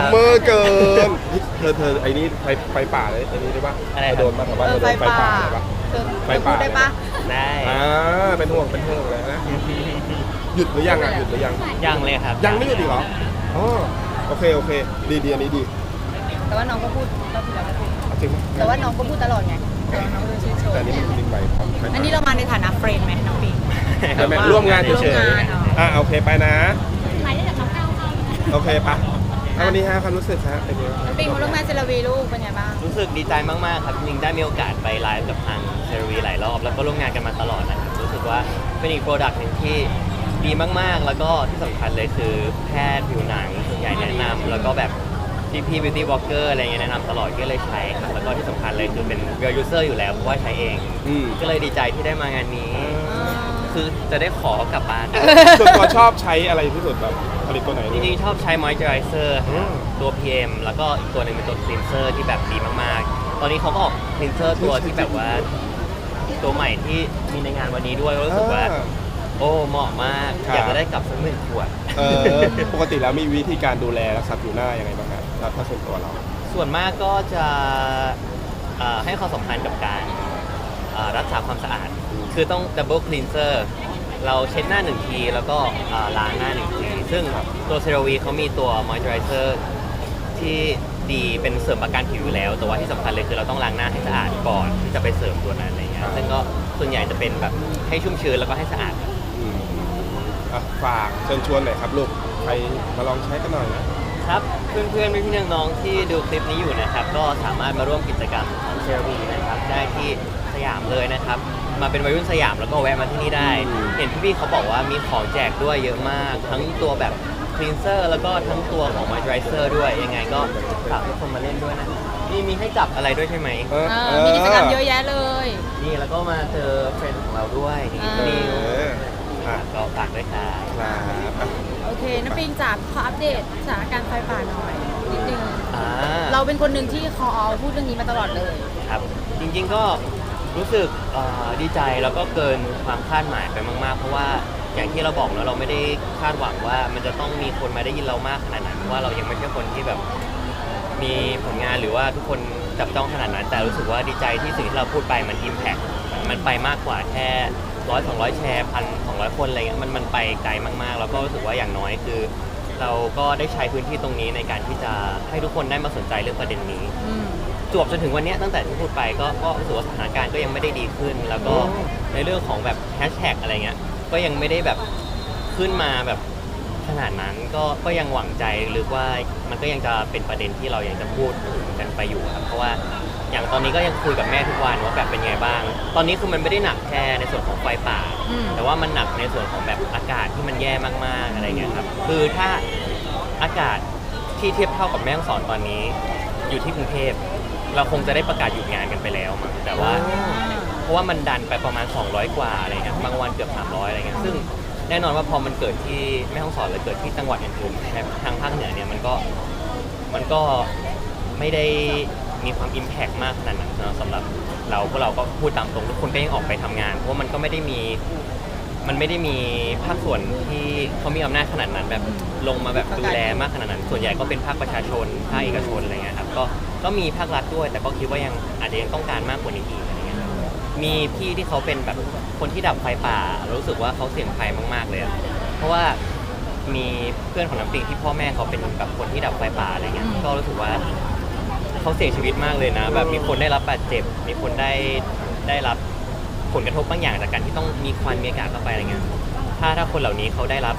ซัมเมอร์เกิน เธอเธอไอ้นี่ไฟไฟป่าเลยไอ้นี่ได้ปะอะไรครับเธโดนมาถามว่าเอเธออไฟโดนไฟป่าป่าอะไรปะ เธอไฟเธอป่าพูดได้ปะ ได้ อ่าเป็นห่วงเป็นห่วงเลยนะ หยุดหรือยังอะหยุดหรือยัง ยังเลยครับยังไม่หยุดอีกเหรออ๋อโอเคโอเค ดีดีอันนี้ดีแต่ว่าน้องก็พูดเราพูดเราก็พูดเอาจริงปะแต่ว่าน้องก็พูดตลอดไงแต่ว่าน้องก็ชื่นชมแต่อันนี้มันจริงไปครับไม่อันนี้เรามาในฐานะเฟรนด์ไหมน้องปิงไม่ไม่ร่วมงานเฉร่วยมงานอ๋อๆอะโอเคไปนะหมายได้จากน้องก้าวเข้านะคะโอเคปะ อะวันนี้ฮะความรู้สึกฮะเป็นยังไงน้องปิงมาร่วมงานเซราวีลูกเป็นไงบ้างรู้สึกดีใจมาก ๆ ครับจริงๆได้มีโอกาสไปไลฟ์กับทางเซรวีหลายรอบ แล้วก็ร่วมงานกันมาตลอดนะครับรู้สึกว่าเป็นอีกโปรดักต์หนึ่งที่ดีมากๆ แล้วก็ที่สำคัญเลยคือแพทย์ผิวหนังส่วนใหญ่แนะนำแล้วก็แบบพี่พี่บิวตี้วอล์กเกอร์อะไรเงี้ยแนะนำตลอดก็เลยใช้ครับแล้วก็ที่สำคัญเลยคือเป็น real user อยู่แล้วเพราะว่าใช้เอง อืม ก็เลยดีใจที่ได้มางานนี้ คือจะได้ขอกลับบ้าน ส่วนตัวชอบใช้อะไรที่สุดแบบผลิตตัวไหนจริงๆ ชอบใช้ moisturizer อืม ตัว PM แล้วก็อีกตัวหนึ่งเป็นตัว cleanser ที่แบบดีมากๆ ตอนนี้เขาก็ออก cleanser ตัวที่แบบว่า ตัวใหม่ที่มีในงานวันนี้ด้วยก็รู้สึกว่าโอ้เหมาะมาก ครับอยากจะได้กลับสักหนึ่งขวด เออปกติแล้วมีวิธีการดูแลรักษาผิวหน้ายังไงบ้างครับถ้าถ้าส่วนตัวเรา ส่วนมากก็จะเอ่อให้ความสำคัญกับการเอ่อรักษาความสะอาด คือต้อง double cleanser เราเช็ดหน้าหนึ่งที แล้วก็เอ่อล้างหน้าหนึ่งที ซึ่งตัวเซราวีเขามีตัว moisturizer ที่ดีเป็นเสริมประกันผิวอยู่แล้ว แต่ว่าที่สำคัญเลยคือเราต้องล้างหน้าให้สะอาดก่อนที่จะไปเสริมตัวนั้นอะไรเงี้ยซึ่งก็ส่วนใหญ่จะเป็นแบบให้ชุ่มชื้นแล้วก็ให้สะอาด อืมอะฝากเชิญชวนหน่อยครับลูกใครมาลองใช้กันหน่อยนะครับเพื่อนๆพี่ๆน้องๆที่ดูคลิปนี้อยู่นะครับ ก็สามารถมาร่วมกิจกรรมของเซราวีนะครับ ได้ที่สยาม เลยนะครับ มาเป็นวัยรุ่นสยามแล้วก็แวะมาที่นี่ได้อืมเห็นพี่ๆเขาบอกว่ามีของแจกด้วยเยอะมาก ทั้งตัวแบบคลีนเซอร์แล้วก็ทั้งตัวของมอยเจอไรเซอร์ด้วย ยังไงก็ฝากทุกคนมาเล่นด้วยนะนี่มีให้จับอะไรด้วยใช่ไหม เออเออมีกิจกรรมเยอะแยะเลย นี่แล้วก็มาเจอเฟรนด์ของเราด้วยนี่อ่า นิวเอออะก็ฝากด้วยครับ ครับอะโอเคน้องปิงจ๋าขออัปเดตสถานการณ์ไฟป่าหน่อยนิดนึง อ่า เราเป็นคนหนึ่งที่คออพูดเรื่องนี้มาตลอดเลย ครับจริงๆก็ รู้สึกเอ่อดีใจแล้วก็เกินความคาดหมายไปมาก ๆ เพราะว่าอย่างที่เราบอกแล้วเราไม่ได้คาดหวังว่ามันจะต้องมีคนมาได้ยินเรามากขนาดนั้นเพราะว่าเรายังไม่ใช่คนที่แบบมีผลงานหรือว่าทุกคนจับจ้องขนาดนั้น แต่รู้สึกว่าดีใจที่สิ่งที่เราพูดไปมันอิมแพ t มันไปมากกว่าแค่ร้อยสองร้อยแชร์พันสองร้อยคนอะไรเงี้ยมันมันไปไกลมากๆ แล้วก็รู้สึกว่าอย่างน้อยคือ เราก็ได้ใช้พื้นที่ตรงนี้ในการที่จะให้ทุกคนได้มาสนใจเรื่องประเด็นนี้ อืม จวบจนถึงวันเนี้ยตั้งแต่ที่พูดไปก็ก็รู้สึกว่าสถานการณ์ก็ยังไม่ได้ดีขึ้น แล้วก็ในเรื่องของแบบแฮชแท็กอะไรเงี้ยก็ยังไม่ได้แบบขึ้นมาแบบขนาดนั้นก็ก็ยังหวังใจหรือว่ามันก็ยังจะเป็นประเด็นที่เรายังจะพูดถึงกันไปอยู่ครับเพราะว่าอย่างตอนนี้ก็ยังคุยกับแม่ทุกวันว่าแบบเป็นไงบ้าง ตอนนี้คือมันไม่ได้หนักแค่ในส่วนของไฟป่าอืมแต่ว่ามันหนักในส่วนของแบบอากาศที่มันแย่มากๆอะไรเงี้ยครับคือถ้าอากาศที่เทียบเท่ากับแม่ฮ่องสอนตอนนี้ อยู่ที่กรุงเทพ เราคงจะได้ประกาศหยุดงานกันไปแล้วมั้งแต่ว่า เพราะว่ามันดันไปประมาณ 200 กว่าอะไรเงี้ยบางวันเกือบ 300 อะไรเงี้ยซึ่งแน่นอนว่าพอมันเกิดที่แม่ฮ่องสอนหรือเกิดที่จังหวัดอื่นๆในทางภาคเหนือเนี่ยมันก็มันก็ไม่ได้มีความอิมแพกมากขนาดนั้นนะสำหรับเราพวกเราก็พูดตามตรงทุกคนก็ยังออกไปทำงาน เพราะว่ามันก็ไม่ได้มี มันไม่ได้มีภาคส่วนที่เขามีอำนาจขนาดนั้น แบบลงมาแบบดูแลมากขนาดนั้น ส่วนใหญ่ก็เป็นภาคประชาชนภาคเอกชนอะไรเงี้ยครับก็ก็มีภาครัฐด้วย แต่ก็คิดว่ายังอาจจะยังต้องการมากกว่านี้อีกอะไรเงี้ยครับมีพี่ที่เขาเป็นแบบคนที่ดับไฟป่า รู้สึกว่าเขาเสี่ยงภัยมากๆเลยอะเพราะว่ามีเพื่อนของน้ำปิงที่พ่อแม่เขาเป็นแบบคนที่ดับไฟป่าอะไรเงี้ยก็รู้สึกว่าเขาเสียชีวิตมากเลยนะ แบบมีคนได้รับบาดเจ็บ มีคนได้ได้รับ ผลกระทบบางอย่างจากการที่ต้องมีควันมีอากาศเข้าไปอะไรเงี้ยถ้าถ้าคนเหล่านี้เขาได้รับ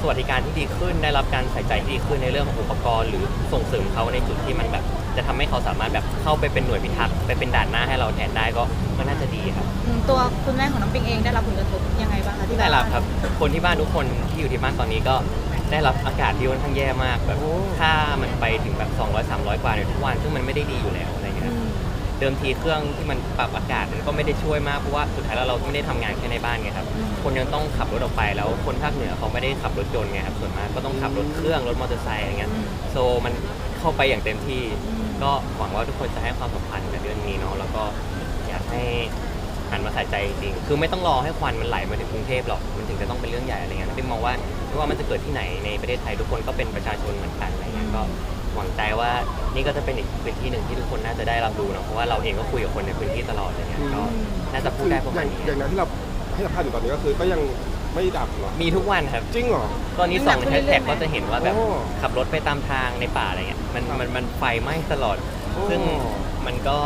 สวัสดิการที่ดีขึ้น ได้รับการใส่ใจที่ดีขึ้นในเรื่องของอุปกรณ์ หรือส่งเสริมเขาในจุดที่มันแบบ จะทำให้เขาสามารถแบบเข้าไปเป็นหน่วยพิทักษ์ไปเป็นด่านหน้าให้เราแทนได้ก็ก็น่าจะดีครับอืมตัวคุณแม่ของน้องปิงเองได้รับผลกระทบยังไงบ้างคะที่ได้รับานครับ คนที่บ้านทุกคนที่อยู่ที่บ้านตอนนี้ก็ได้รับอากาศที่ค่อนข้างแย่มากแบบค่ามันไปถึงแบบ200 300 กว่าในทุกวันซึ่งมันไม่ได้ดีอยู่แล้วอะไร เงี้อืยมเดิมทีเครื่องที่มันปรับอากาศมันก็ไม่ได้ช่วยมากเพราะว่าสุดท้ายแล้วเราไม่ได้ทำงานแค่ในบ้านไงครับอืมคนยังต้องขับรถออกไปแล้วคนภาคเหนือเขาไม่ได้ขับรถยนต์ไงครับส่วนมากก็ต้องขับรถเครื่องรถมอเตอร์ไซค์อะไรเงี้ยอืมโซมันเข้าไปอย่างเต็มที่อืมก็หวังว่าทุกคนจะให้ความสำคัญกับเรื่องนี้เนาะแล้วก็อยากให้หันมาใส่ใจจริงๆคือไม่ต้องรอให้ควันมันไหลมาถึงกรุงเทพหรอกมันถึงจะต้องเป็นเรื่องใหญ่อะไรเงี้ยน้ำปิงมองว่าไม่ว่ามันจะเกิดที่ไหนในประเทศไทยทุกคนก็เป็นประชาชนเหมือนกันอะไรเงี้ยก็ หวังใจว่านี่ก็จะเป็นอีกพื้นที่หนึ่งที่ทุกคนน่าจะได้รับรู้เนอะเพราะว่าเราเองก็คุยกับคนในพื้นที่ตลอดอะไรเงี้ยก็น่าจะพูดได้ประมาณนี้อย่างนั้นที่เราให้สัมภาษณ์อยู่ตอนนี้ก็คือก็ยังไม่ดับเหรอ มีทุกวันครับ จริงเหรอ ตอนนี้ส่องแฮชแท็กก็จะเห็นว่าแบบโอ้ขับรถไปตามทางในป่าอะไรเงี้ยมันมันมันไฟไหม้ตลอด โอ้ ซึ่งมันก็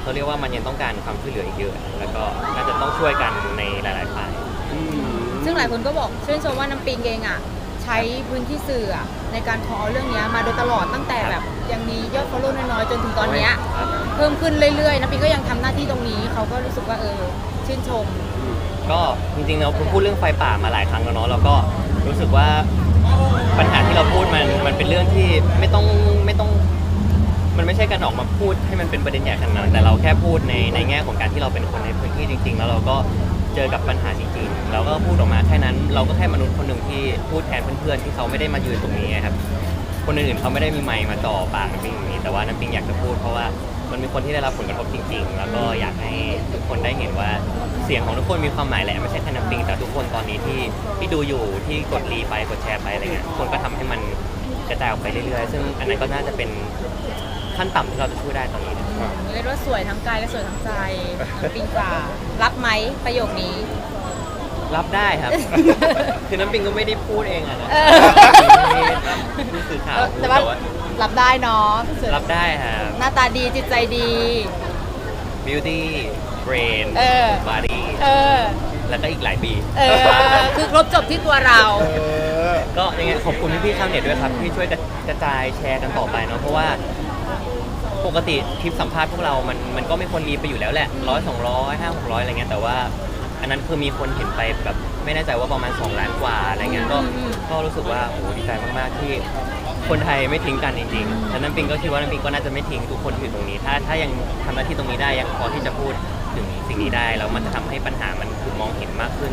เขาเรียกว่ามันยังต้องการความช่วยเหลืออีกเยอะ แล้วก็น่าจะต้องช่วยกันในหลายๆฝ่าย อืมซึ่งหลายคนก็บอกชื่นชมว่าน้ำปิงเองอะใช้พื้นที่สื่ออะในการขอเรื่องเนี้ยมาโดยตลอดตั้งแต่แบบยังมียอด follow น้อยๆจนถึงตอนเนี้ยครับ เพิ่มขึ้นเรื่อยๆน้ำปิงก็ยังทำหน้าที่ตรงนี้เขาก็รู้สึกว่าเออชื่นชม ก็จริงๆเราพูดเรื่องไฟป่ามาหลายครั้งแล้วเนาะแล้วก็รู้สึกว่าปัญหาที่เราพูดมันมันเป็นเรื่องที่ไม่ต้องไม่ต้อง มันไม่ใช่การออกมาพูดให้มันเป็นประเด็นใหญ่ขนาดนั้นแต่เราแค่พูดในในแง่ของการที่เราเป็นคนในพื้นที่จริง ๆ แล้วเราก็ เจอกับปัญหาจริงๆเราก็พูดออกมาแค่นั้น เราก็แค่มนุษย์คนหนึ่งที่พูดแทนเพื่อนๆที่เขาไม่ได้มายืนตรงนี้ครับ คนอื่นๆเขาไม่ได้มีไมค์มาจ่อปากน้ำปิงอย่างนี้แต่ว่าน้ำปิงอยากจะพูดเพราะว่ามันมีคนที่ได้รับผลกระทบจริง ๆ แล้วก็อยากให้ทุกคนได้เห็นว่าเสียงของทุกคนมีความหมายแหละไม่ใช่แค่น้ำปิงแต่ทุกคนตอนนี้ที่ที่ดูอยู่ที่กดรีไปกดแชร์ไปอะไรเงี้ยทุกคนก็ทำให้มันกระจายออกไปเรื่อยๆ ซึ่งอันนั้นก็น่าจะเป็น ขั้นต่ำที่เราจะช่วยได้ตอนนี้นะเรียกว่าสวยทั้งกายและสวยทั้งใจน้ำปิงกว่ารับไหมประโยคนี้ รับได้ครับ คือน้ำปิงก็ไม่ได้พูดเองอะนะเออ ผู้สื่อข่าวพูดแต่ว่าแต่ว่ารับได้เนาะสวยรับได้ครับ หน้าตาดีจิตใจดี beauty brain เออ body เออ แล้วก็อีกหลายปีเออ คือครบจบที่ตัวเราเออก็ยังไงขอบคุณพี่ๆชาวเน็ตด้วยครับที่ช่วยกระจายแชร์กันต่อไปเนาะเพราะว่า ปกติคลิปสัมภาษณ์พวกเรา มันมันก็มีคนรีไปอยู่แล้วแหละร้อยสองร้อยห้าหกร้อยอะไรเงี้ยแต่ว่า อันนั้นคือมีคนเห็นไปแบบไม่แน่ใจว่าประมาณ 2 ล้านกว่าอะไรเงี้ยก็อืมก็รู้สึกว่าโอ้โหดีใจมากๆที่คนไทยไม่ทิ้งกันจริงๆแล้วน้ำปิงก็คิดว่าน้ำปิงก็น่าจะไม่ทิ้งทุกคนที่อยู่ตรงนี้ ถ้าถ้ายังทำหน้าที่ตรงนี้ได้ยังพอที่จะพูดถึงสิ่งนี้ได้แล้วมันจะทำให้ปัญหามันถูกมองเห็นมากขึ้น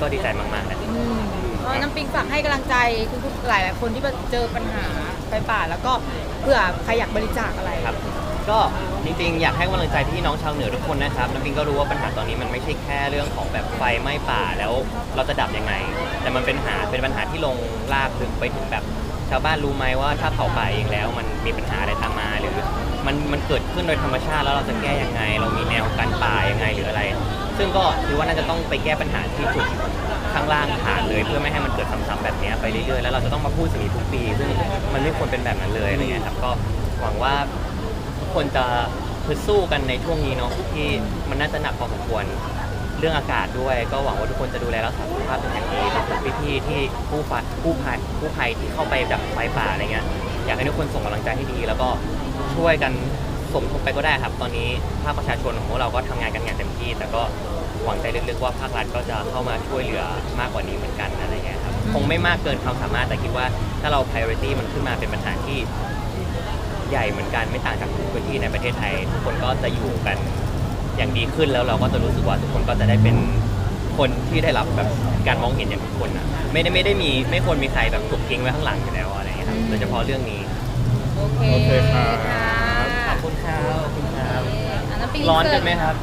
ก็ดีใจมากๆนะอืมก็น้ำปิงฝากให้กำลังใจทุกๆหลายๆคนที่เจอปัญหา ไฟป่า แล้วก็เผื่อใครอยากบริจาคอะไร ครับก็จริงๆ อยากให้กำลังใจพี่น้องชาวเหนือทุกคนนะครับน้ำปิงก็รู้ว่าปัญหาตอนนี้มันไม่ใช่แค่เรื่องของแบบไฟไหม้ป่าแล้วเราจะดับยังไง แต่มันเป็นหาเป็นปัญหาที่ลงลากลึกไปถึงแบบชาวบ้านรู้ไหมว่าถ้าเผาป่าเองแล้วมันมีปัญหาอะไรตามมาหรือมันมันเกิดขึ้นโดยธรรมชาติแล้วเราจะแก้ยังไง เรามีแนวกันป่ายังไงหรืออะไร ซึ่งก็คิดว่าน่าจะต้องไปแก้ปัญหาที่จุดข้างล่างฐานเลย เพื่อไม่ให้มันเกิดซ้ำๆแบบนี้ไปเรื่อยๆแล้วเราจะต้องมาพูดสิ่งนี้ทุกปี ซึ่งมันไม่ควรเป็นแบบนั้นเลยอะไรเงี้ยครับก็หวังว่าทุกคนจะพึดสู้กันในช่วงนี้เนาะที่มันน่าจะหนักพอสมควรเรื่องอากาศด้วย ก็หวังว่าทุกคนจะดูแลรักษาสุขภาพเป็นอย่างดีรวมถึงพี่ๆที่ผู้ฝ่ายผู้ภัยผู้ภัยที่เข้าไปดับไฟป่าอะไรเงี้ยอยากให้ทุกคนส่งกำลังใจให้ดี แล้วก็ช่วยกัน สมทบไปก็ได้ครับ ตอนนี้ภาคประชาชนของพวกเราก็ทำงานกันอย่างเต็มที่ แต่ก็หวังใจลึกๆว่าภาครัฐก็จะเข้ามาช่วยเหลือมากกว่านี้เหมือนกันอะไรเงี้ยครับคงไม่มากเกินความสามารถแต่คิดว่าถ้าเรา priority มันขึ้นมาเป็นปัญหาที่ใหญ่เหมือนกันไม่ต่างจากทุกพื้นที่ในประเทศไทย ทุกคนก็จะอยู่กันอย่างดีขึ้นแล้วเราก็จะรู้สึกว่าทุกคนก็จะได้เป็นคนที่ได้รับแบบการมองเห็นอย่างทุกคนอะไม่ได้ไม่ได้มีไม่ควรมีใครแบบถูกทิ้งไว้ข้างหลังอยู่แล้วอะไรอย่างเงี้ยครับโดยเฉพาะเรื่องนี้ โอเคโอเคครับค่ะขอบ ครับขอบคุณครับอะน้ำปิงร้อนกันไหมครับ